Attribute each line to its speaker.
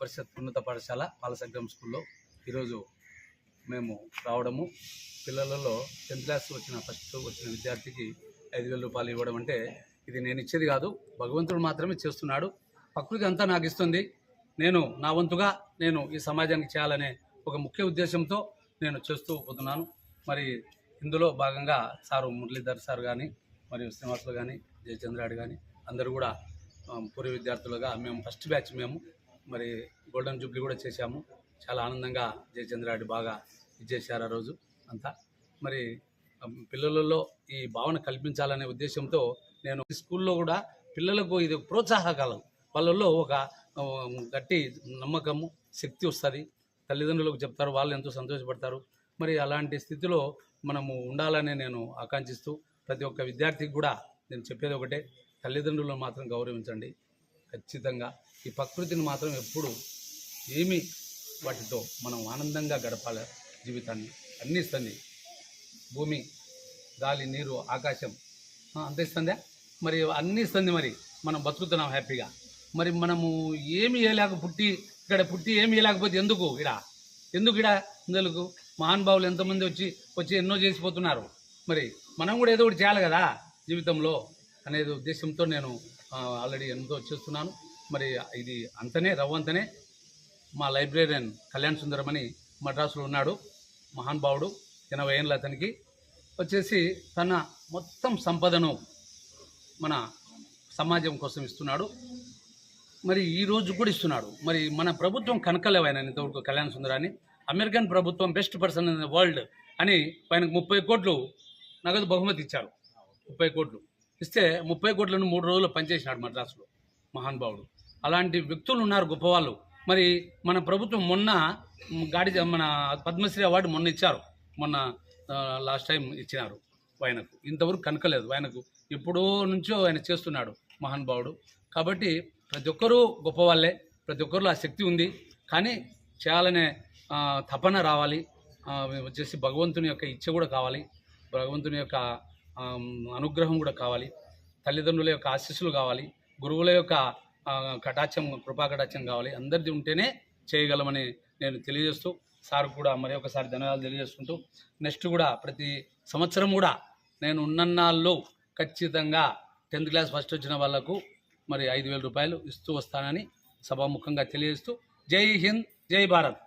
Speaker 1: పరిషత్ ఉన్నత పాఠశాల బాలసంగ్రం స్కూల్లో ఈరోజు మేము రావడము. పిల్లలలో టెన్త్ క్లాస్ వచ్చిన ఫస్ట్ వచ్చిన విద్యార్థికి ఐదు వేల రూపాయలు ఇవ్వడం అంటే ఇది నేను ఇచ్చేది కాదు. భగవంతుడు మాత్రమే చేస్తున్నాడు. ప్రకృతి అంతా నాకు ఇస్తుంది. నేను నా వంతుగా నేను ఈ సమాజానికి చేయాలనే ఒక ముఖ్య ఉద్దేశంతో నేను చేస్తూ పోతున్నాను. మరి ఇందులో భాగంగా సారు మురళీధర్ సార్ కానీ మరియు శ్రీనివాసులు కానీ జయచంద్రాడు కానీ అందరూ కూడా పూర్వ విద్యార్థులుగా మేము ఫస్ట్ బ్యాచ్ మేము మరి గోల్డెన్ జూబ్లీ కూడా చేశాము. చాలా ఆనందంగా జయచంద్రారెడ్డి బాగా ఇచ్చేశారు ఆ రోజు అంతా. మరి పిల్లలలో ఈ భావన కల్పించాలనే ఉద్దేశంతో నేను ఈ స్కూల్లో కూడా పిల్లలకు ఇది ప్రోత్సాహకాలం. వాళ్ళల్లో ఒక గట్టి నమ్మకము శక్తి వస్తుంది. తల్లిదండ్రులకు చెప్తారు వాళ్ళు ఎంతో సంతోషపడతారు. మరి అలాంటి స్థితిలో మనము ఉండాలని నేను ఆకాంక్షిస్తూ ప్రతి ఒక్క విద్యార్థికి కూడా నేను చెప్పేది ఒకటే తల్లిదండ్రులను మాత్రం గౌరవించండి. ఖచ్చితంగా ఈ ప్రకృతిని మాత్రం ఎప్పుడు ఏమి వాటితో మనం ఆనందంగా గడపాలి జీవితాన్ని అన్నిస్తుంది భూమి గాలి నీరు ఆకాశం అందిస్తుందా మరి అన్నీ ఇస్తుంది మరి. మనం బతుకుతున్నాం హ్యాపీగా. మరి మనము ఏమి వేయలేక పుట్టి ఇక్కడ పుట్టి ఏమి వేయలేకపోతే ఎందుకు ఇడ? ఎందుకు ఇడ ఇందులకు? మహానుభావులు ఎంతమంది వచ్చి వచ్చి ఎన్నో చేసిపోతున్నారు. మరి మనం కూడా ఏదో ఒకటి చేయాలి కదా జీవితంలో. అనేది ఉద్దేశంతో నేను ఆల్రెడీ ఎంతో చేస్తున్నాను. మరి ఇది అంతనే రవ్వంతనే మా లైబ్రేరియన్ కళ్యాణ్ సుందరం అని మద్రాసులో ఉన్నాడు. మహానుభావుడు ఎనభై ఏళ్ళ అతనికి. వచ్చేసి తన మొత్తం సంపదను మన సమాజం కోసం ఇస్తున్నాడు. మరి ఈ రోజు కూడా ఇస్తున్నాడు. మరి మన ప్రభుత్వం కనకలేవైన ఇంతవరకు కళ్యాణ్ సుందరాన్ని? అమెరికన్ ప్రభుత్వం best person in the world అని ఆయనకు ముప్పై కోట్లు నగదు బహుమతి ఇచ్చారు. ముప్పై కోట్లు. ఇస్తే ముప్పై కోట్లను మూడు రోజులు పనిచేసినాడు మద్రాసులో మహానుభావుడు అలాంటి వ్యక్తులు ఉన్నారు గొప్పవాళ్ళు. మరి మన ప్రభుత్వం మొన్న గాడి మన పద్మశ్రీ అవార్డు మొన్న ఇచ్చారు. మొన్న లాస్ట్ టైం ఇచ్చినారు ఆయనకు ఇంతవరకు కనకలేదు ఆయనకు ఎప్పుడో నుంచో ఆయన చేస్తున్నాడు మహానుభావుడు కాబట్టి ప్రతి ఒక్కరూ గొప్పవాళ్ళే. ప్రతి ఒక్కరిలో ఆ శక్తి ఉంది. కానీ చేయాలనే తపన రావాలి. వచ్చేసి భగవంతుని యొక్క ఇచ్చ కూడా కావాలి. భగవంతుని యొక్క అనుగ్రహం కూడా కావాలి. తల్లిదండ్రుల యొక్క ఆశీస్సులు కావాలి. గురువుల యొక్క ఆ, కటాక్షం కృపా కటాక్షం కావాలి. అందరిది ఉంటేనే చేయగలమని నేను తెలియజేస్తూ సార్ కూడా మరి ఒకసారి ధన్యవాదాలు తెలియజేసుకుంటూ నెక్స్ట్ కూడా ప్రతి సంవత్సరం కూడా నేను ఉన్నన్నాళ్ళు ఖచ్చితంగా టెన్త్ క్లాస్ ఫస్ట్ వచ్చిన వాళ్ళకు మరి ఐదు వేల రూపాయలు ఇస్తూ వస్తానని సభాముఖంగా తెలియజేస్తూ జై హింద్ జై భారత్.